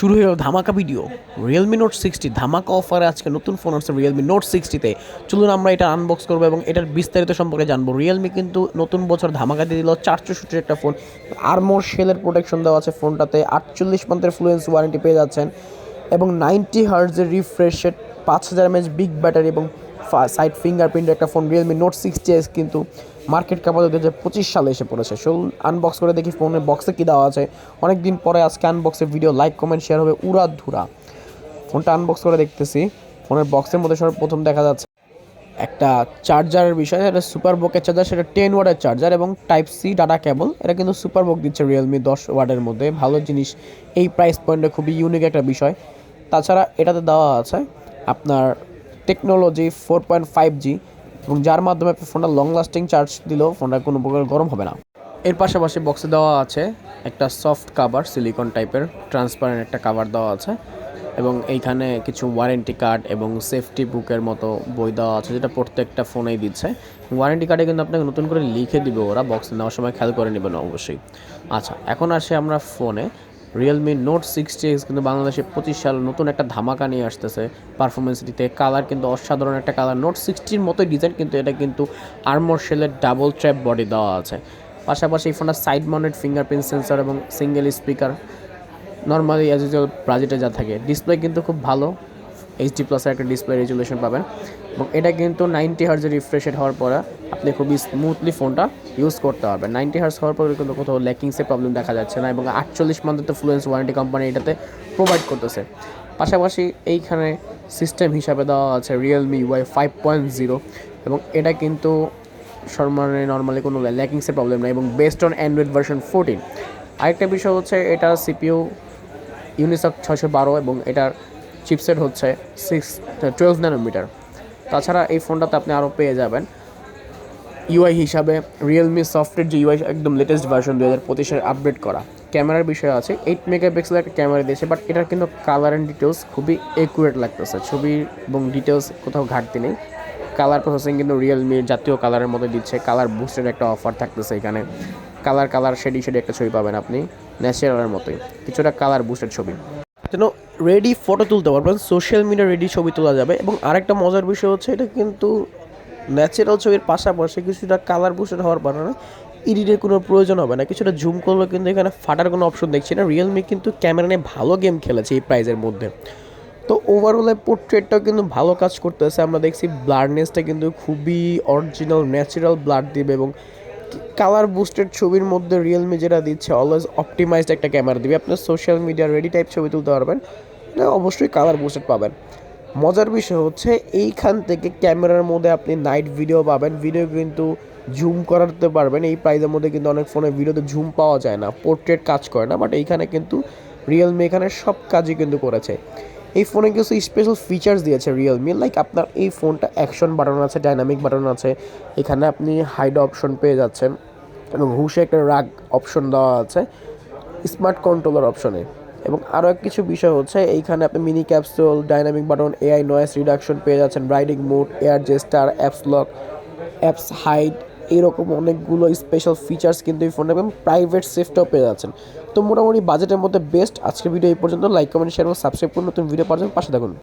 শুরু হয়ে গেল ধামাকা ভিডিও রিয়েলমি নোট সিক্সটি ধামাকা অফারে আজকে নতুন ফোন আসছে রিয়েলমি নোট সিক্সটিতে চলুন আমরা এটা আনবক্স করব এবং এটার বিস্তারিত সম্পর্কে জানব। রিয়েলমি কিন্তু নতুন বছর ধামাকা দিয়ে দিল চারশো সুটির একটা ফোন আর্মোর সেলের প্রোটেকশন দেওয়া আছে ফোনটাতে আটচল্লিশ মান্থের ফ্লুয়েন্স ওয়ারেন্টি পেয়ে যাচ্ছেন। এবং নাইনটি হার্জের রিফ্রেশ রেট পাঁচ হাজার এমএচ বিগ ব্যাটারি এবং সাইড ফিঙ্গারপ্রিন্ট একটা phone Realme note sixty S কিন্তু মার্কেট ক্যাপাতে দু হাজার পঁচিশ সালে এসে পড়েছে। চলুন আনবক্স করে দেখি ফোনের বক্সে কী দেওয়া আছে। অনেক দিন পরে আজকে আনবক্সের ভিডিও লাইক কমেন্ট শেয়ার হবে উড়া ধুরা ফোনটা আনবক্স করে দেখতেছি। ফোনের বক্সের মধ্যে সব সর্বপ্রথম দেখা যাচ্ছে একটা চার্জারের বিষয় এটা সুপার বকের চার্জার সেটা টেন ওয়ার্ডের চার্জার এবং টাইপ সি ডাটা কেবল এটা কিন্তু সুপার বক দিচ্ছে রিয়েলমি দশ ওয়ার্ডের মধ্যে। ভালো জিনিস। এই প্রাইস পয়েন্টে খুবই ইউনিক একটা বিষয়। তাছাড়া এটাতে দেওয়া আছে আপনার technology four point five G এবং যার মাধ্যমে আপনি ফোনটা লং লাস্টিং চার্জ দিলেও ফোনটা কোনো প্রকার গরম হবে না। এর পাশাপাশি বক্সে দেওয়া আছে একটা সফট কাভার সিলিকন টাইপের ট্রান্সপারেন্ট একটা কাভার দেওয়া আছে এবং এইখানে কিছু ওয়ারেন্টি কার্ড এবং সেফটি বুকের মতো বই দেওয়া আছে যেটা প্রত্যেকটা ফোনেই দিচ্ছে। ওয়ারেন্টি কার্ডে কিন্তু আপনাকে নতুন করে লিখে দিবে ওরা বক্সে নেওয়ার সময় খেয়াল করে নেবেন অবশ্যই। আচ্ছা এখন আসে আমরা ফোনে রিয়েলমি নোট সিক্সটি এক্স কিন্তু বাংলাদেশে পঁচিশ সাল নতুন একটা ধামাকা নিয়ে আসতেছে। পারফরমেন্স দিতে কালার কিন্তু অসাধারণ একটা কালার নোট সিক্সটির মতোই ডিজাইন কিন্তু এটা কিন্তু আর্মোর শেলের ডাবল ট্র্যাপ বডি দেওয়া আছে। পাশাপাশি এই ফোনটা সাইড মাউন্টেড ফিঙ্গারপ্রিন্ট সেন্সর এবং single speaker normally as usual ব্রাজিটে যা থাকে। ডিসপ্লে কিন্তু খুব ভালো। এইচডি প্লাসের একটা ডিসপ্লে রেজুলেশন পাবেন। এবং এটা কিন্তু নাইনটি হার্জের রিফ্রেশেড হওয়ার পরে আপনি খুবই স্মুথলি ফোনটা ইউজ করতে পারবেন। নাইনটি হার্স হওয়ার পরে কিন্তু কোথাও ল্যাকিংসের প্রবলেম দেখা যাচ্ছে না এবং আটচল্লিশ মান্থের তো ফ্লুয়েন্স ওয়ারেন্টি কোম্পানি এটাতে প্রোভাইড করতেছে। পাশাপাশি এইখানে সিস্টেম হিসাবে দেওয়া আছে Realme Y five point zero এবং এটা কিন্তু সরমানে নর্মালি কোনো ল্যাকিংসের প্রবলেম নেই এবং best on Android version fourteen আরেকটা বিষয় হচ্ছে এটা সিপিইউ ইউনিসক ছয়শো বারো এবং এটার চিপসেট হচ্ছে সিক্স টুয়েলভ ন্যানোমিটার তাছাড়া এই ফোনটাতে আপনি আরও পেয়ে যাবেন ইউআই হিসাবে রিয়েলমি সফটওয়্যার যে ইউআই একদম লেটেস্ট ভার্সন দু হাজার পঁচিশের আপডেট করা। ক্যামেরার বিষয় আছে এইট মেগাপিক্সেল একটা ক্যামেরা দিয়েছে বাট এটার কিন্তু কালার অ্যান্ড ডিটেলস খুবই একুরেট লাগতেছে। ছবি এবং ডিটেলস কোথাও ঘাটতি নেই। কালার প্রসেসিং কিন্তু রিয়েলমির জাতীয় কালারের মধ্যে দিচ্ছে। কালার বুস্টের একটা অফার থাকতেছে এখানে। কালার কালার শেডি শেডি একটা ছবি পাবেন আপনি ন্যাচারালের মতোই। কিছুটা কালার বুস্টের ছবি। যেন রেডি ফটো তুলতে পারবেন সোশ্যাল মিডিয়া রেডি ছবি তোলা যাবে। এবং আরেকটা মজার বিষয় হচ্ছে, এটা কিন্তু ন্যাচারাল ছবির পাশাপাশি কিছুটা কালার বুস্টেড হওয়ার কারণে এডিটের কোনো প্রয়োজন হবে না। কিছুটা জুম করলেও কিন্তু এখানে ফাটার কোনো অপশন দেখছি না। রিয়েলমি কিন্তু ক্যামেরা নিয়ে ভালো গেম খেলেছে এই প্রাইজের মধ্যে। তো ওভারঅলে পোর্ট্রেটটাও কিন্তু ভালো কাজ করতেছে। আমরা দেখছি ব্লাডনেসটা কিন্তু খুবই অরিজিনাল ন্যাচারাল ব্লাড দিবে এবং কালার বুস্টেড ছবির মধ্যে রিয়েলমি যেটা দিচ্ছে অলওয়েজ অপটিমাইজড একটা ক্যামেরা দিবে। আপনার সোশ্যাল মিডিয়া রেডি টাইপ ছবি তুলতে পারবেন অবশ্যই কালার বুস্টেড পাবেন। মজার বিষয় হচ্ছে, এইখান থেকে ক্যামেরার মধ্যে আপনি নাইট ভিডিও পাবেন। ভিডিও কিন্তু জুম করাতে পারবেন। এই প্রাইজের মধ্যে কিন্তু অনেক ফোনে ভিডিওতে জুম পাওয়া যায় না পোর্ট্রেট কাজ করে না বাট এইখানে কিন্তু রিয়েলমি এখানে সব কাজই কিন্তু করেছে। এই ফোনে কিছু স্পেশাল ফিচার্স দিয়েছে রিয়েলমি লাইক আপনার এই ফোনটা অ্যাকশন বাটন আছে ডাইনামিক বাটন আছে, এখানে আপনি হাইড অপশন পেয়ে যাচ্ছেন। এবং হুশে একটা রাগ অপশন দেওয়া আছে স্মার্ট কন্ট্রোলার অপশনে এবং আরও এক কিছু বিষয় হচ্ছে, এইখানে আপনি mini capsule dynamic button AI noise reduction পেয়ে যাচ্ছেন riding mode air gesture apps lock apps hide এরকম অনেকগুলো স্পেশাল ফিচার্স কিন্তু এই ফোনে এবং প্রাইভেট সেফটাও পেয়ে যাচ্ছেন। তো মোটামুটি বাজেটের মধ্যে বেস্ট আজকের ভিডিও এই পর্যন্ত। লাইক কমেন্ট শেয়ার এবং সাবস্ক্রাইব করুন নতুন ভিডিও পাওয়ার জন্য পাশে থাকুন।